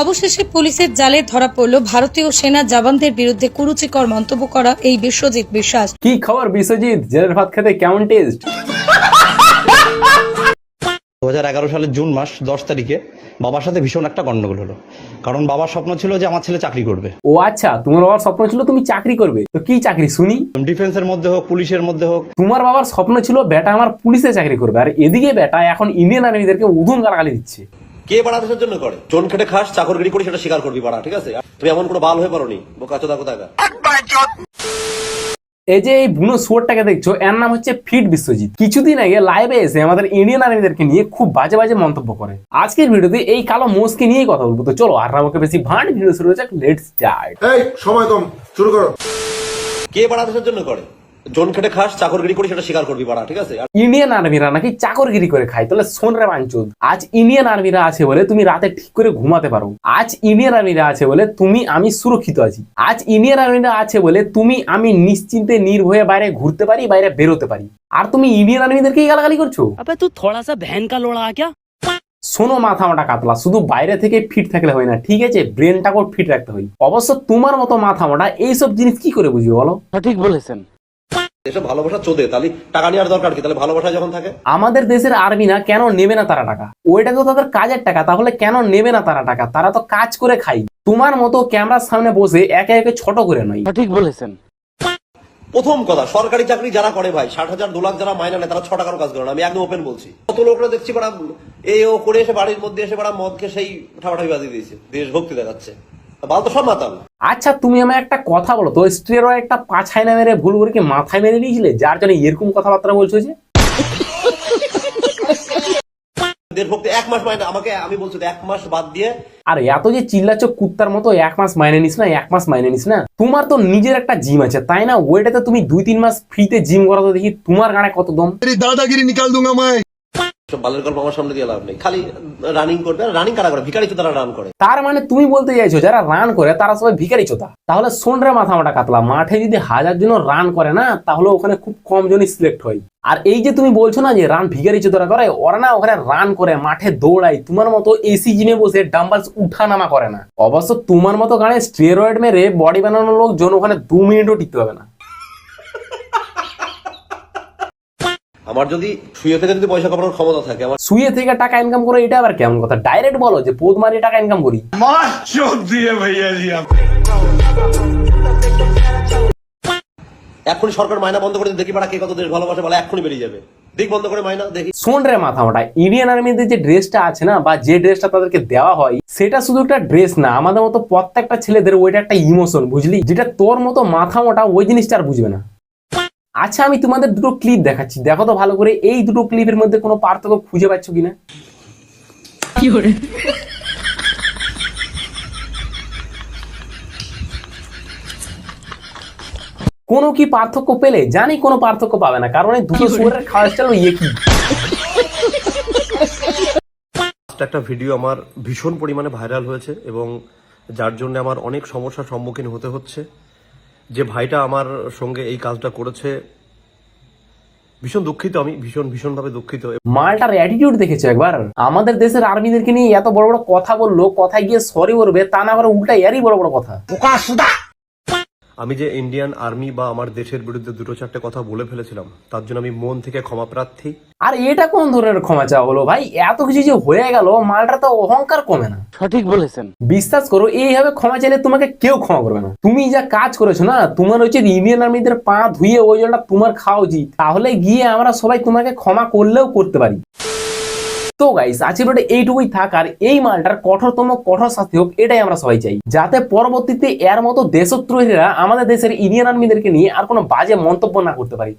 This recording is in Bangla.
অবশেষে পুলিশের জালে ধরা পড়ল ভারতীয় সেনা জওয়ানদের বিরুদ্ধে কুরুচিকর মন্তব্য করা এই বিশ্বজিৎ বিশ্বাস। কি খবর বিশ্বজিৎ? জেলের ভাত খেতে কেমন টেস্ট দু সালের জুন মাস দশ তারিখে বাবার সাথে ভীষণ একটা গন্ডগোল হলো। কারণ বাবার স্বপ্ন ছিল যে আমার ছেলে চাকরি করবে। ও আচ্ছা তোমার বাবার স্বপ্ন ছিল তুমি চাকরি করবে। তো কি চাকরি শুনি? ডিফেন্সের মধ্যে হোক পুলিশের মধ্যে হোক। তোমার বাবার স্বপ্ন ছিল বেটা আমার পুলিশে চাকরি করবে। আর এদিকে বেটা এখন ইন্ডিয়ান আর্মিদেরকে উধুম গালাগালি দিচ্ছে। কে বাড়া দেশের জন্য করে? চোন খেটে খাস চাকরগিরি করি সেটা স্বীকার করবি বাড়া ঠিক আছে? তুমি এমন কোনো বাল হয়ে পারোনি। বোকা চোদা কোথাকার এই যে এই বুনো শুয়োরটাকে দেখছ এর নাম হচ্ছে ফিট বিশ্বজিৎ। কিছুদিন আগে লাইভে এসে আমাদের ইন্ডিয়ান আর্মিদেরকে নিয়ে খুব বাজে বাজে মন্তব্য করে। আজকের ভিডিওতে এই কালো মোষকে নিয়েই কথা বলব। তো চলো আর আমাকে বেশি ভাঁড় ভিডিও শুরু হচ্ছে লেট স্টার্ট এই সময় কম শুরু করো। কে বাড়া দেশের জন্য করে? নিশ্চিন্তে নির্ভয়ে বাইরে ঘুরতে পারি বাইরে বেরোতে পারি। আর তুমি ইন্ডিয়ান আর্মিদেরকে গালাগালি করছ? আবে তুই লোড়া শোনো মাথা মাটা কাতলা শুধু বাইরে থেকে ফিট থাকলে হয় না ঠিক আছে? ব্রেনটাকেও ফিট রাখতে হয়। অবশ্য তোমার মতো মাথা মোটা এইসব জিনিস কি করে বুঝবে বলো? সঠিক বলেছেন। এসব ভালোবাসা চোদে তাহলে টাকা নেওয়ার দরকার কি? তাহলে ভালোবাসা যখন থাকে? আমাদের দেশের আর্মি না কেন নেবে না তারা টাকা? ওইটা তো তাদের কাজের টাকা তাহলে কেন নেবে না তারা টাকা? তারা তো কাজ করে খাই তোমার মতো ক্যামেরার সামনে বসে একে একে ছোট করে নয়। সঠিক বলেছেন। প্রথম কথা সরকারি চাকরি যারা করে ভাই ষাট হাজার দু লাখ যারা মাইনা নেয় তারা ছ টাকার কাজ করে না। আমি একদম ওপেন বলছি। কত লোকরা দেখছি বাড়া এই ও করে এসে বাড়ির মধ্যে এসে বাড়া মদকে সেই ঠাপাঠাপি বাজিয়ে দিয়েছে। দেশভক্তি দেখাচ্ছে। বাল তো সব মাতাল। আচ্ছা তুমি আমার একটা কথা বলো তো স্টেরয়েডটা পাছায় না মেরে ভুল করে কি মাথায় মেরে নিয়েছিলে? যার জন্য এরকম কথাবার্তা বলছো যে? আমাকে বলছো এক মাস বাদ দিয়ে। আর এত যে কুত্তার মতো এক মাস মাইনে নিস না মাইনে নিস না। তোমার তো নিজের একটা জিম আছে তাই না? তুমি দুই তিন মাস ফ্রিতে জিম করাতো দেখি তোমার গানে কত দম। দাদাগিরি নিকাল দুঙ্গা মাই। বালের গল্প আমার সামনে দিয়ে লাভ নেই। খালি রানিং করবে রানিং কারা করে? ভিকারি রান করে। তার মানে তুমি বলতে চাইছো, যারা রান করে, তারা সবাই চোতা তাহলে মাথা মাটা কাতলা, মাঠে যদি হাজার জন রান করে না, তাহলে ওখানে খুব কম জনই সিলেক্ট হয়। আর এই যে তুমি বলছো না যে রান ভিখারি চোতারা করে, ওরা না ওখানে রান করে, মাঠে দৌড়ায়, তোমার মতো এসি জিমে বসে ডাম্বালস উঠা নামা করে না। অবশ্য তোমার মতো গানে স্টেরয়েড মেরে বডি বানানোর লোকজন ওখানে দু মিনিটও টিকতে হবে না। আমার যদি শুয়ে থেকে যদি পয়সা কামানোর ক্ষমতা থাকে আমার শুয়ে থেকে টাকা ইনকাম করে এটা আবার কেমন কথা? ডাইরেক্ট বলো যে পোদ মারি টাকা ইনকাম করি। এক্ষুনি সরকার মাইনা বন্ধ করে দেখি বাড়া কে কত দেশ ভালোবাসে বলে এক্ষুনি বেরিয়ে যাবে। দিক বন্ধ করে মাইনা দেখি। শোন রে মাথা মোটা ইন্ডিয়ান আর্মিদের যে ড্রেসটা আছে না বা যে ড্রেসটা তাদেরকে দেওয়া হয় সেটা শুধু একটা ড্রেস না আমাদের মতো প্রত্যেকটা ছেলেদের ওইটা একটা ইমোশন বুঝলি? যেটা তোর মতো মাথা মোটা ওই জিনিসটা আর বুঝবে না। আচ্ছা আমি তোমাদের দুটো ক্লিপ দেখাচ্ছি। দেখো তো ভালো করে এই দুটো ক্লিপের মধ্যে কোনো পার্থক্য খুঁজে পাচ্ছ কিনা? কোনো কি পার্থক্য পেলে? জানি কোনো পার্থক্য পাবে না কারণ এই দুটো সুরের খাওয়ার স্টাইল একই। একটা ভিডিও আমার ভীষণ পরিমাণে ভাইরাল হয়েছে এবং যার জন্য আমার অনেক সমস্যার সম্মুখীন হতে হচ্ছে। যে ভাইটা আমার সঙ্গে এই কাজটা করেছে ভীষণ দুঃখিত আমি ভীষণ ভীষণ ভাবে দুঃখিত। মালটার অ্যাটিটিউড দেখেছ একবার? আমাদের দেশের আর্মিদেরকে নিয়ে এত বড় বড় কথা বলল কথায় গিয়ে সরি বলবে তা না আবার উল্টা এরই বড় বড় কথা। আমি যে ইন্ডিয়ান আর্মি বা আমার দেশের বিরুদ্ধে দুটো চারটে কথা বলে ফেলেছিলাম তার জন্য আমি মন থেকে ক্ষমা প্রার্থী। আর এটা কোন ধরনের ক্ষমা চাওয়া হলো ভাই? এত কিছু যে হয়ে গেল মালটা তো অহংকার কমে না। সঠিক বলেছেন। বিশ্বাস করো এইভাবে ক্ষমা চাইলে তোমাকে কেউ ক্ষমা করবে না। তুমি যা কাজ করেছ না তোমার হচ্ছে ইন্ডিয়ান আর্মিদের পা ধুয়ে ওই জলটা তোমার খাওয়া উচিত। তাহলে গিয়ে আমরা সবাই তোমাকে ক্ষমা করলেও করতে পারি। তো গাইস আজকের ভিডিওটা এইটুকুই থাক, আর এই মালটার কঠোরতম, কঠোর শাস্তি হোক, এটাই আমরা সবাই চাই। যাতে পরবর্তীতে এর মতো দেশদ্রোহীরা আমাদের দেশের ইন্ডিয়ান আর্মিদেরকে নিয়ে আর কোনো বাজে মন্তব্য না করতে পারি।